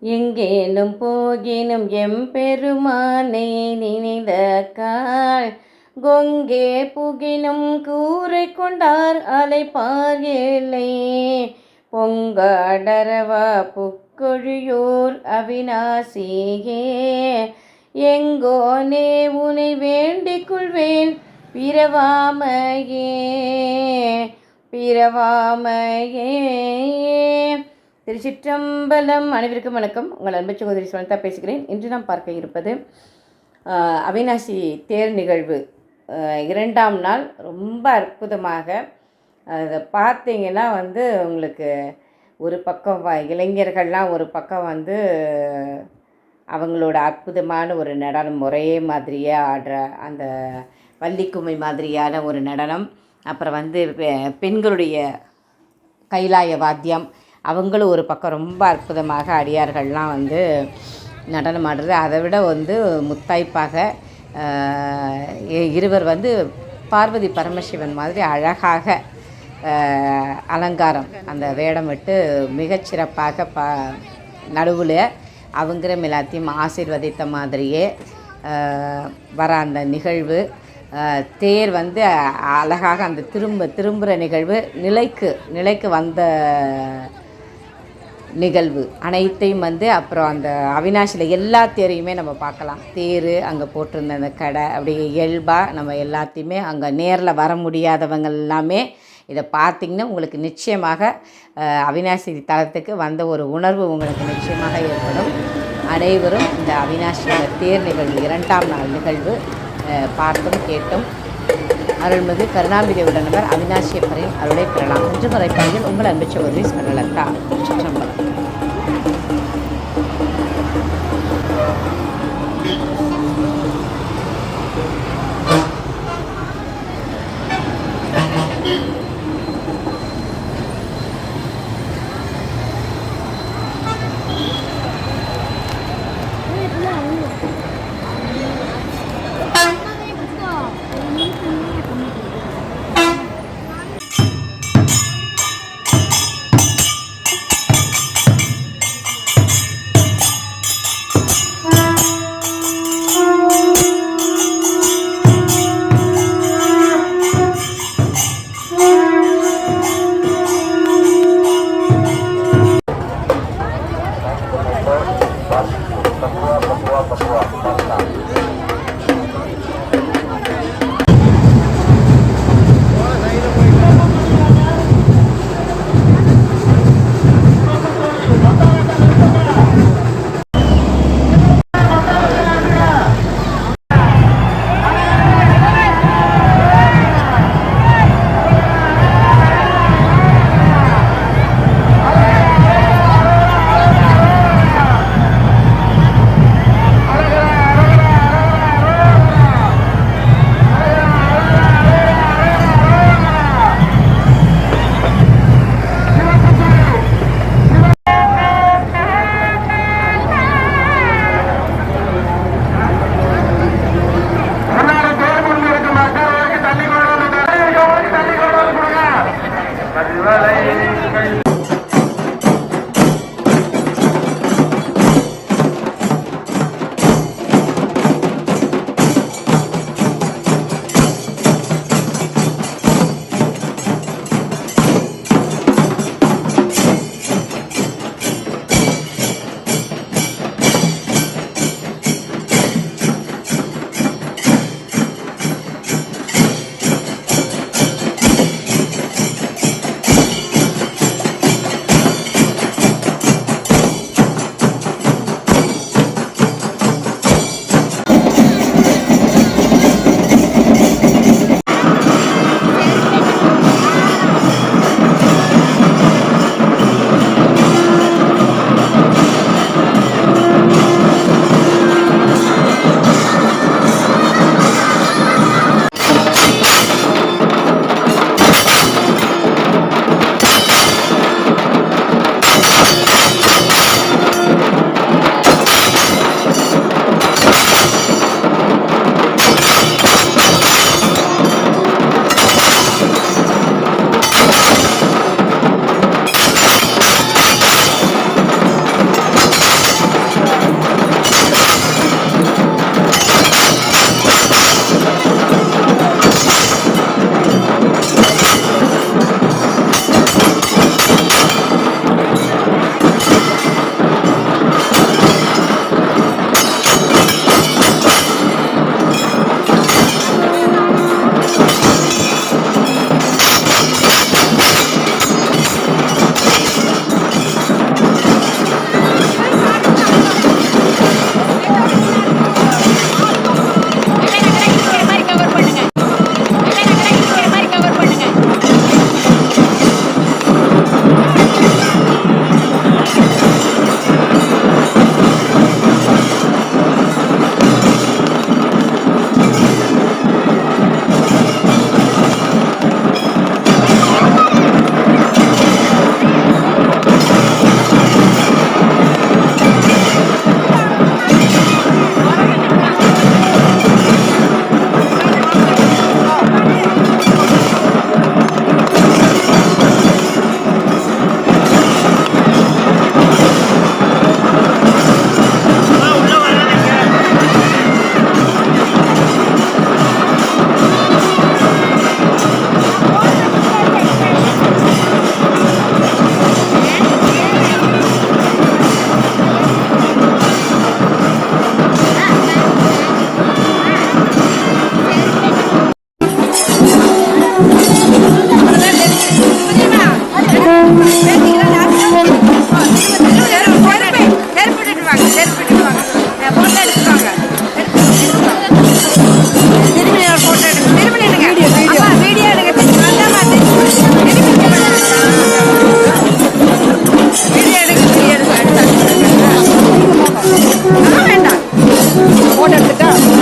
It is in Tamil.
எங்கேனும் போகினும் எம்பெருமானை நினைந்த காள் கொங்கே புகினும் கூரை கொண்டார் அலைப்பார் ஏழை. பொங்காடரவா புக்கொழியோர் அவிநாசியே எங்கோனே உனை வேண்டிக் கொள்வேன் பிறவாமையே பிறவாமையே. திருச்சிற்றம்பலம் அனைவருக்கும் வணக்கம். உங்கள் அன்பு சகோதரி சுனிதா பேசுகிறேன். இன்று நாம் பார்க்க இருப்பது அவினாசி அவிநாசி தேர் நிகழ்வு. இரண்டாம் நாள் ரொம்ப அற்புதமாக அதை பார்த்தீங்கன்னா வந்து உங்களுக்கு ஒரு பக்கம் வ- இளைஞர்கள்லாம் ஒரு பக்கம் வந்து அவங்களோட அற்புதமான ஒரு நடனம் ஒரே மாதிரியே ஆடுற அந்த வள்ளிக்கும்மி மாதிரியான ஒரு நடனம். அப்புறம் வந்து பெ- பெண்களுடைய கைலாய வாத்தியம் அவங்களும் ஒரு பக்கம் ரொம்ப அற்புதமாக அடியார்கள்லாம் வந்து நடனம் ஆடுறது அதை விட வந்து முத்தாய்ப்பாக இருவர் வந்து பார்வதி பரமசிவன் மாதிரி அழகாக அலங்காரம். அந்த வேடம் விட்டு மிகச்சிறப்பாக ப நடுவில் அவங்கிற எல்லாத்தையும் ஆசீர்வதித்த மாதிரியே வர அந்த நிகழ்வு தேர் வந்து அழகாக அந்த திரும்ப திரும்புகிற நிகழ்வு நிலைக்கு நிலைக்கு வந்த நிகழ்வு அனைத்தையும் வந்து அப்புறம் அந்த அவினாஷியில் எல்லா தேரையுமே நம்ம பார்க்கலாம். தேர் அங்கே போட்டிருந்த அந்த கடை அப்படி இயல்பாக நம்ம எல்லாத்தையுமே அங்கே நேரில் வர முடியாதவங்க எல்லாமே இதை பார்த்திங்கன்னா உங்களுக்கு நிச்சயமாக அவினாசி தலத்துக்கு வந்த ஒரு உணர்வு உங்களுக்கு நிச்சயமாக ஏற்படும். அனைவரும் இந்த அவினாஷியோட தேர் நிகழ்வு இரண்டாம் நாள் நிகழ்வு பார்த்தும் கேட்டும். அருள்மிகு கருணாம்பிகை உடனவர் அவினாசியப்பரின் அருளை பெறலாம். என்று முறைப்பாடில் உங்கள் அன்பு சகோதரி ஸ்மரணலதா சிற்றம்பலம் নম্বর ஃபோட்டோ எடுத்துட்டா